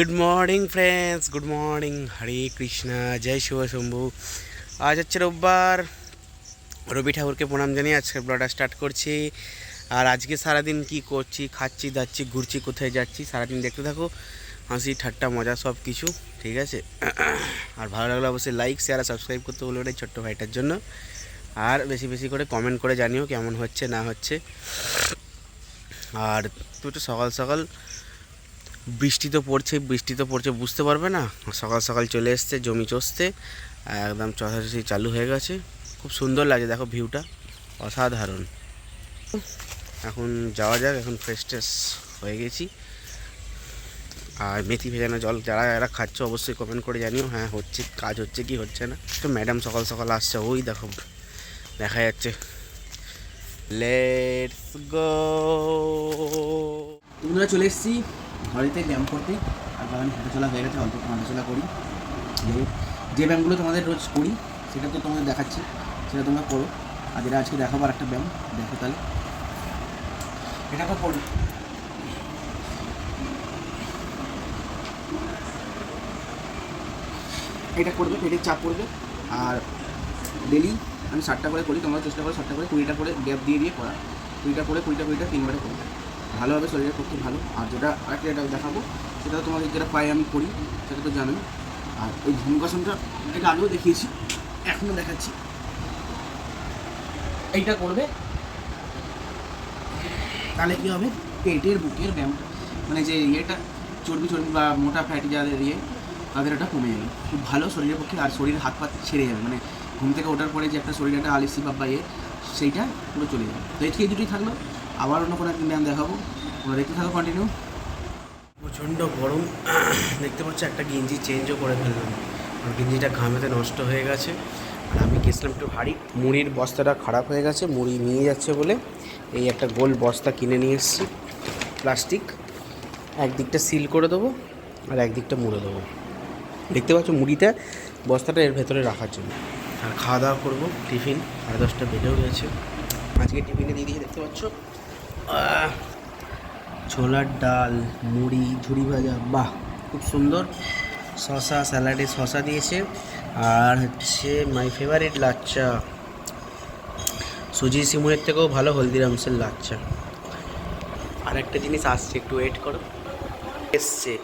Good morning friends good morning Hare Krishna জয় শিব শম্ভু আজ হচ্ছে রোববার। রবি ঠাকুরকে প্রণাম জানিয়ে আজকে ব্লগটা স্টার্ট করছি। আর আজকে সারাদিন কি করছি, খাচ্ছি, দাচ্ছি, ঘুরছি, কোথায় যাচ্ছি, সারাদিন দেখতে থাকো। হাসি, ঠাট্টা, মজা সব কিছু ঠিক আছে? আর ভালো লাগলে অবশ্যই লাইক শেয়ার আর সাবস্ক্রাইব করতে বলব এই ছোট্ট ভাইটার জন্য। আর বেশি বেশি করে কমেন্ট করে জানিও কেমন হচ্ছে, না হচ্ছে। আর তুই সকাল সকাল বৃষ্টি তো পড়ছে, বৃষ্টি তো পড়ছে, বুঝতে পারবে না। সকাল সকাল চলে এসছে, জমি চষতে একদম চষাচষি চালু হয়ে গেছে। খুব সুন্দর লাগে দেখো ভিউটা অসাধারণ। এখন যাওয়া যাক, এখন ফ্রেশ ট্রেশ হয়ে গেছি। আর মেথি ভেজানো জল যারা যারা খাচ্ছ, অবশ্যই কমেন্ট করে জানিও হ্যাঁ হচ্ছে, কাজ হচ্ছে কি হচ্ছে না। তো ম্যাডাম সকাল সকাল আসছে, ওই দেখো, দেখা যাচ্ছে। লেটস গো বন্ধুরা চলে এসেছি ঘরেতে ব্যায়াম করতে আর বাগানে হাঁটাচলা হয়ে গেছে, অল্প হাঁটাচলা করি। যে ব্যায়ামগুলো তোমাদের রোজ করি, সেটা তো তোমাদের দেখাচ্ছি, সেটা তোমরা করো। আর যেটা আজকে দেখাবো আর একটা ব্যায়াম, দেখো তাহলে। এটা তো করো। এটা করবে পেটের চাপ করবে আর ডেলি আমি ষাটটা করে করি, তোমরা চেষ্টা করো ষাটটা করে কুড়িটা করে গ্যাপ দিয়ে দিয়ে করা। কুড়িটা করে, কুড়িটা কুড়িটা তিনবারে করবে ভালো হবে শরীরের পক্ষে ভালো। আর যেটা আরেকটা যেটা দেখাবো সেটা তোমাদের যেটা পায়ে আমি করি সেটা তো জানোই। আর ওই ধনুকাসনটা এটা আগেও দেখিয়েছি, এখনও দেখাচ্ছি। এইটা করবে, তাহলে কী হবে? পেটের বুকের ব্যায়ামটা মানে যে ইয়েটা, চর্বি চর্বি বা মোটা ফ্যাটি যাদের ইয়ে তাদের এটা কমে যাবে। খুব ভালো শরীরের পক্ষে, আর শরীরের হাত পা ছেড়ে যাবে। মানে ঘুম থেকে ওঠার পরে যে একটা শরীরে একটা আলিসি বা ইয়ে সেইটা পুরো চলে যাবে। তো এই দুটোই থাকল। আবার অন্য কোনো একদিন ব্যায়াম দেখাবো। তোমরা দেখতে থাকো কন্টিনিউ প্রচণ্ড গরম। দেখতে পাচ্ছ একটা গেঞ্জি চেঞ্জও করে ফেললাম। আর গেঞ্জিটা ঘামেতে নষ্ট হয়ে গেছে। আর আমি গেছিলাম একটু হাড়ি। মুড়ির বস্তাটা খারাপ হয়ে গেছে, মুড়ি নিয়ে যাচ্ছে বলে। এই একটা গোল বস্তা কিনে নিয়ে এসেছি, প্লাস্টিক। একদিকটা সিল করে দেবো আর একদিকটা মুড়ে দেবো। দেখতে পাচ্ছ মুড়িটা বস্তাটা এর ভেতরে রাখার জন্য। আর খাওয়া দাওয়া করব, টিফিন সাড়ে দশটা বেজেও গেছে। আজকে টিফিনে দিয়ে দিয়ে দেখতে পাচ্ছ? ছোলার ডাল, মুড়ি, ঝুড়ি ভাজা, বাহ, খুব সুন্দর। শশা স্যালাডে শশা দিয়েছে। আর হচ্ছে মাই ফেভারিট লাচ্চা। সুজি সিমুরের থেকেও ভালো হলদিরামসের লাচ্চা। আর একটা জিনিস আসছে, একটু ওয়েট করো। এসছে।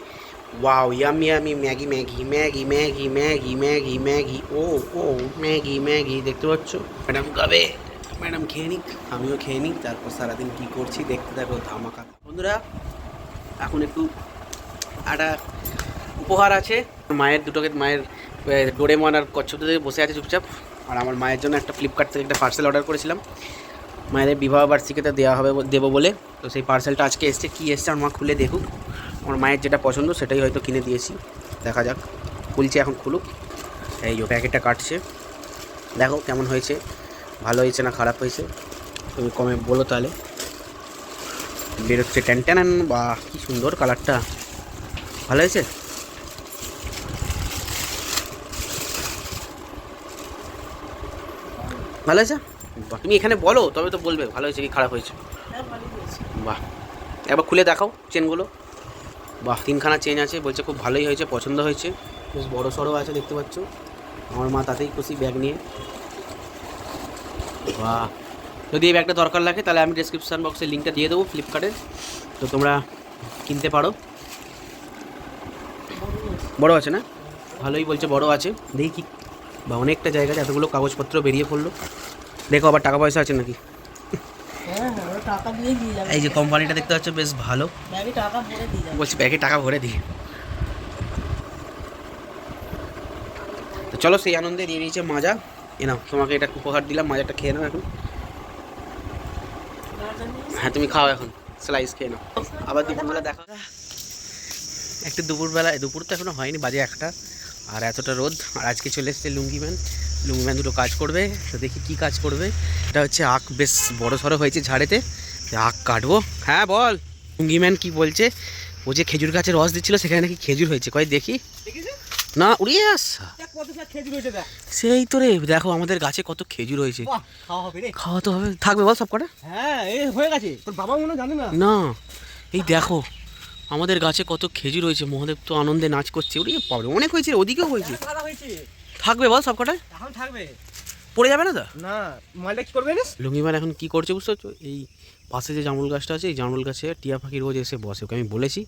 Wow yummy yummy Maggi Maggi Maggi Maggi Maggi Maggi Maggi, ও ও, ম্যাগি ম্যাগি, দেখতে পাচ্ছ? ম্যাডাম কবে? ম্যাডাম খেয়ে নিক, আমিও খেয়ে নিই তারপর সারাদিন কী করছি দেখতে থাকো, ধামাকা। বন্ধুরা, এখন একটু একটা উপহার আছে। মায়ের দুটোকে, মায়ের ডোরেমন আর কচ্ছপদের বসে আছে চুপচাপ। আর আমার মায়ের জন্য একটা ফ্লিপকার্ট থেকে একটা পার্সেল অর্ডার করেছিলাম। মায়ের বিবাহ বার্ষিকীতে দেওয়া হবে, দেবো বলে। তো সেই পার্সেলটা আজকে এসছে, কী এসছে আমার মা খুলে দেখুক। আমার মায়ের যেটা পছন্দ সেটাই হয়তো কিনে দিয়েছি। দেখা যাক, খুলছে এখন খুলুক। এই যে প্যাকেটটা কাটছে। দেখো কেমন হয়েছে। ভালো হয়েছে না খারাপ হয়েছে? তুমি কমে বলো তাহলে। বেরোচ্ছে ট্যান ট্যান বা কি সুন্দর কালারটা। ভালো হয়েছে? ভালো হয়েছে? বাহ, তুমি এখানে বলো তবে তো বলবে ভালো হয়েছে কি খারাপ হয়েছে। বাহ একবার খুলে দেখাও চেনগুলো। বাহ তিনখানা চেন আছে বলছে খুব ভালোই হয়েছে পছন্দ হয়েছে। বেশ বড় সড়ো আছে দেখতে পাচ্ছ। আমার মা তাতেই খুশি ব্যাগ নিয়ে। বাহ। যদি এই ব্যাগটা দরকার লাগে তাহলে আমি ডেসক্রিপশান বক্সে লিঙ্কটা দিয়ে দেবো ফ্লিপকার্টের তো তোমরা কিনতে পারো। বড় আছে না? ভালোই বলছে বড় আছে। দেখি। বা অনেকটা জায়গায় এতগুলো কাগজপত্র বেরিয়ে পড়ল। দেখো আবার টাকা পয়সা আছে নাকি? হ্যাঁ হ্যাঁ এই যে কোম্পানিটা দেখতে পাচ্ছ বেশ ভালো। বলছি ব্যাগে টাকা ভরে দিই তো চলো সেই আনন্দে দিয়ে দিয়েছে মাজা। এ নাও তোমাকে এটা উপহার দিলাম মাজাটা খেয়ে নাও এখন। হ্যাঁ তুমি খাও এখন স্লাইস খেয়ে নাও। আবার দুপুরবেলা দেখা একটু দুপুরবেলা দুপুর তো এখনও হয়নি বাজে একটা। আর এতটা রোদ আর আজকে চলে এসছে লুঙ্গি ম্যান। লুঙ্গি ম্যান দুটো কাজ করবে তো দেখি কি কাজ করবে। এটা হচ্ছে আখ বেশ বড় সড়ো হয়েছে ঝাড়েতে। আখ কাটবো। হ্যাঁ বল। লুঙ্গি ম্যান কী বলছে? ও যে খেজুর গাছের রস দিচ্ছিল সেখানে নাকি খেজুর হয়েছে। কয় দেখি। না উড়িয়ে আসা। সেই তো রে দেখো আমাদের গাছে কত খেজুর হয়েছে। খাওয়া রে। খাওয়া তো হবে। থাকবে বল সব কটা? হ্যাঁ এই হয়ে গেছে। তোর বাবা মনে জানে না? না এই দেখো আমাদের গাছে কত খেজুর হয়েছে। মহাদেব তো আনন্দে নাচ করছে। ওরে বাবারে অনেক হয়েছে ওদিকেও হয়েছে। থাকবে বল সব কটায় এখন থাকবে। পড়ে যাবে না তো? না মোবাইলটা কি করবে লুঙ্গিমান এখন কি করছে বুঝতে পারছ? এই পাশে যে জামুল গাছটা আছে এই জামুল গাছে টিয়া পাখি রোজ এসে বসে। ওকে আমি বলেছি।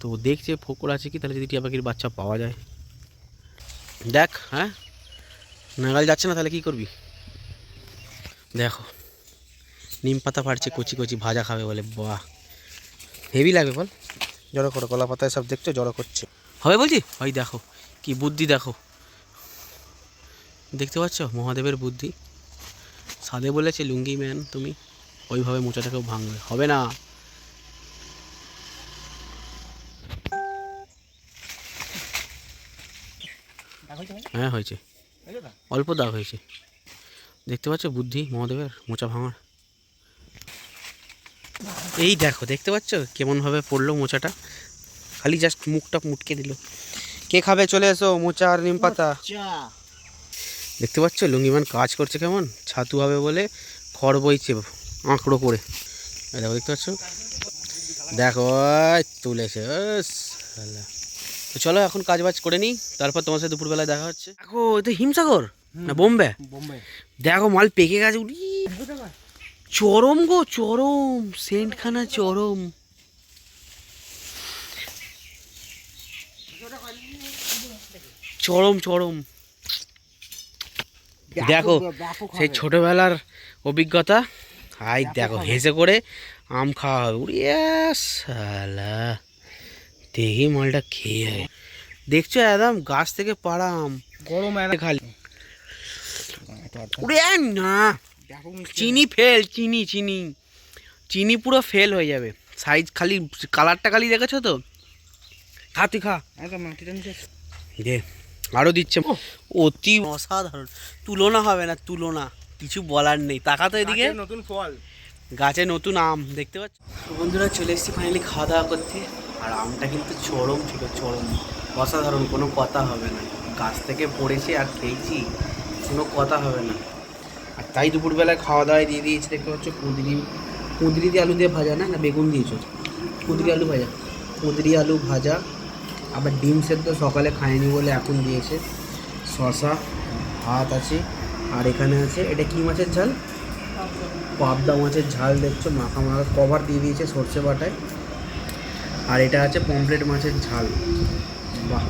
তো দেখছে ফোকর আছে কি? তাহলে যদি টিয়া পাখির বাচ্চা পাওয়া যায়। দেখ হ্যাঁ? নাগাল যাচ্ছে না, তাহলে কি করবি? দেখো, নিম পাতা পাড়ছে কচি কচি ভাজা খাবে বলে, বাহ। হেভি লাগবে বল। জড়ো করো, কলা পাতায় সব দেখছ, জড়ো করছে। হবে বলছি? ওই দেখো, কি বুদ্ধি দেখো। দেখতে পাচ্ছ? মহাদেবের বুদ্ধি। সাদে বলেছে, লুঙ্গি ম্যান তুমি। ওইভাবে মোচাটাকেও ভাঙবে। হবে না। হ্যাঁ হয়েছে। অল্প দাগ হয়েছে। দেখতে পাচ্ছ বুদ্ধি মহাদেবের মোচা ভাঙার। এই দেখো দেখতে পাচ্ছ কেমনভাবে পড়ল মোচাটা? খালি জাস্ট মুখটা মুটকে দিল। কে খাবে? চলে এসো মোচা আর নিম পাতা। দেখতে পাচ্ছ লুঙ্গিমান কাজ করছে কেমন? ছাতু হবে বলে খড় বইছে আঁকড়ো করে। দেখো দেখতে পাচ্ছ? দেখো তুলেছে। তো চলো এখন কাজ বাজ করে নিই তারপর তোমার সাথে দুপুরবেলায় দেখা হচ্ছে। দেখো এটা হিমসাগর? না বোম্বে? বোম্বে। দেখো মাল পেকে গেছে উড়ি। চরম গো চরম সেন্টখানা চরম। চরম চরম। দেখো সেই ছোটবেলার অভিজ্ঞতা আই দেখো হেসে করে আম খাওয়া হবে। উড়িয়ে সালা। দেখি মালটা খেয়ে হয় দেখছ একদম গাছ থেকে পাড়া আম। গরম খালি। উড়ে না। চিনি ফেল চিনি চিনি। চিনি পুরো ফেল হয়ে যাবে। সাইজ খালি কালারটা খালি দেখেছ তো? খা তুই খা। দে আরও দিচ্ছে। অতি অসাধারণ। তুলনা হবে না তুলনা। কিছু বলার নেই। তাকা তো এদিকে। নতুন ফল। গাছে নতুন আম দেখতে পাচ্ছ? বন্ধুরা চলে এসেছি ফাইনালি খাওয়া দাওয়া করতে। আর আমটা কিন্তু চরম ছিল চরম। অসাধারণ কোনো কথা হবে না। গাছ থেকে পড়েছি আর খেয়েছি কোনো কথা হবে না। আর তাই দুপুরবেলায় খাওয়া দাওয়ায় দিয়ে দিয়েছি দেখতে পাচ্ছ কুঁদরি কুঁদরি দিয়ে আলু দিয়ে ভাজা না না বেগুন দিয়েছ? কুঁদরি আলু ভাজা। কুঁদরি আলু ভাজা। আবার ডিম সেদ্ধ সকালে খায়নি বলে এখন দিয়েছে। শশা ভাত আছে। আর এখানে আছে এটা কি মাছের ঝাল? পাবদা। মাছের ঝাল দেখছ মাখা মাখা কভার দিয়ে দিয়েছে সর্ষে বাটায়। আর এটা আছে পমপ্লেট মাছের ঝাল। বাহ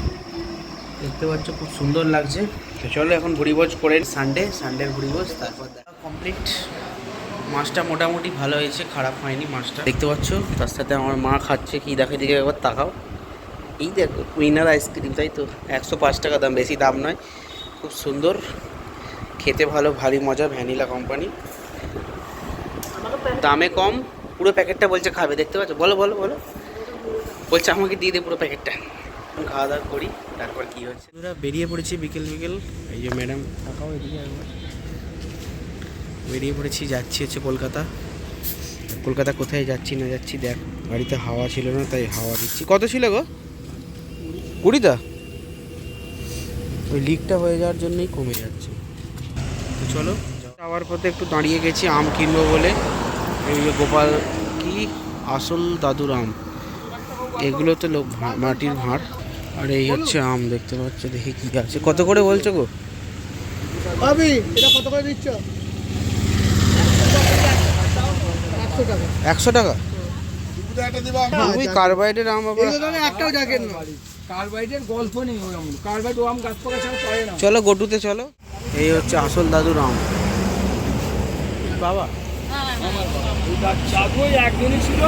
দেখতে পাচ্ছ খুব সুন্দর লাগছে। তো চলো এখন ভুড়িভোজ করে সানডে সানডের ভুড়িভোজ তারপর কমপ্লিট মাছটা মোটামুটি ভালো হয়েছে খারাপ হয়নি মাছটা। দেখতে পাচ্ছ তার সাথে আমার মা খাচ্ছে কি দেখে দিকে একবার তাকাও। এই দেখো উইনার আইসক্রিম তাই তো? একশো পাঁচ টাকা দাম বেশি দাম নয়। খুব সুন্দর। খেতে ভালো ভারী মজা ভ্যানিলা কোম্পানি দামে কম পুরো প্যাকেটটা বলছে খাবে দেখতে পাচ্ছ? বলো বলো বলো। বলছে আমাকে দিয়ে দে পুরো প্যাকেটটা। খাওয়া দাওয়া করি তারপর কি হচ্ছে আমরা বেরিয়ে পড়েছি বিকেল বিকেল। এই যে ম্যাডাম থাকাও এদিকে একবার বেরিয়ে পড়েছি যাচ্ছি হচ্ছে কলকাতা। কলকাতা কোথায় যাচ্ছি না যাচ্ছি দেখ গাড়িতে হাওয়া ছিল না তাই হাওয়া দিচ্ছি। কত ছিল গো? কুড়িটা ওই লিকটা হয়ে যাওয়ার জন্যই কমে যাচ্ছে। তো চলো যাওয়ার পথে একটু দাঁড়িয়ে গেছি আম কিনবো বলে। এই যে গোপাল কি? আসল দাদুর আম। এগুলো তো লোক ভা- মাটির ভাঁড়। আর এই হচ্ছে আম দেখতে পাচ্ছ দেখি কি আছে। কত করে বলছো গো? ভাবি এটা কত করে দিচ্ছ একশো টাকা। একশো টাকা? ওই কার্বাইডের আম আবার একটাও জাগের না। কার্বাইডের গল্প নেই ওই আম কার্বাইড ও আম গাছ পাকা ছাড়া পারে না। চলো গটুতে চলো। এই হচ্ছে আসল দাদুর আম। বাবা।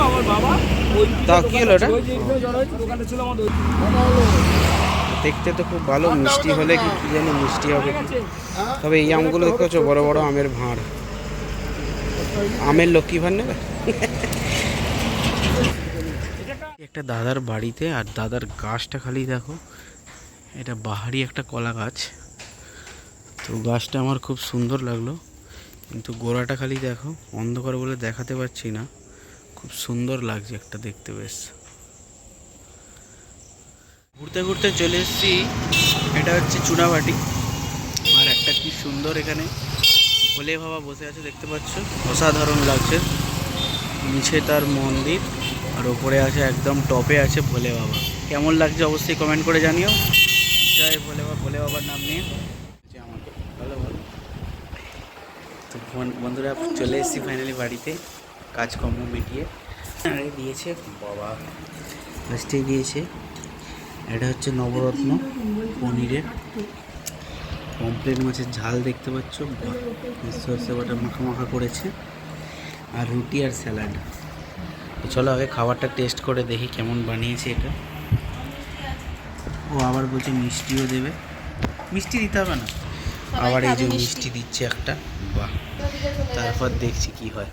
আমার বাবা দেখতে তো খুব ভালো, মিষ্টি হলে কি কি জানি মিষ্টি হবে। তবে এই আমগুলো দেখতেছো বড় বড় আমের ভাঁড়। আমের লক্ষ্মী ভাঁড় নেবে? একটা দাদার বাড়িতে আর দাদার গাছটা খালি দেখো। এটা বাহারি একটা কলা গাছ। তো গাছটা আমার খুব সুন্দর লাগল। কিন্তু গোড়াটা খালি দেখো, অন্ধকার বলে দেখাতে পারছি না। খুব সুন্দর লাগছে একটা দেখতে বেশ। ঘুরতে ঘুরতে চলে এসেছি, এটা হচ্ছে চুনাভাটি আর একটা কি সুন্দর এখানে। ভোলে বাবা বসে আছে, দেখতে পাচ্ছ? অসাধারণ লাগছে। নিচে তার মন্দির, আর ওপরে আছে একদম টপে আছে ভোলে বাবা। কেমন লাগছে অবশ্যই কমেন্ট করে জানিও। জয় ভোলে বাবা, ভোলে বাবার নাম নিয়ে যে আমাকে ভালো ভালো তো বন- বন্ধুরা চলে এসেছি ফাইনালি বাড়িতে। কাজকর্ম মিটিয়ে। দিয়েছে বাবা। ফার্স্টেই দিয়েছে। এটা হচ্ছে নবরত্ন পনিরের। পমপ্লেট মাছের ঝাল দেখতে পাচ্ছ। সর্ষে বাটা মাখা মাখা করেছে। আর রুটি আর স্যালাড। তো চলো আগে খাবারটা টেস্ট করে দেখি কেমন বানিয়েছে এটা। ও আবার বলছে মিষ্টিও দেবে। মিষ্টি দিতে হবে না। আবার এই যে মিষ্টি। দিচ্ছে একটা। বাহ। তারপর দেখছি কি হয়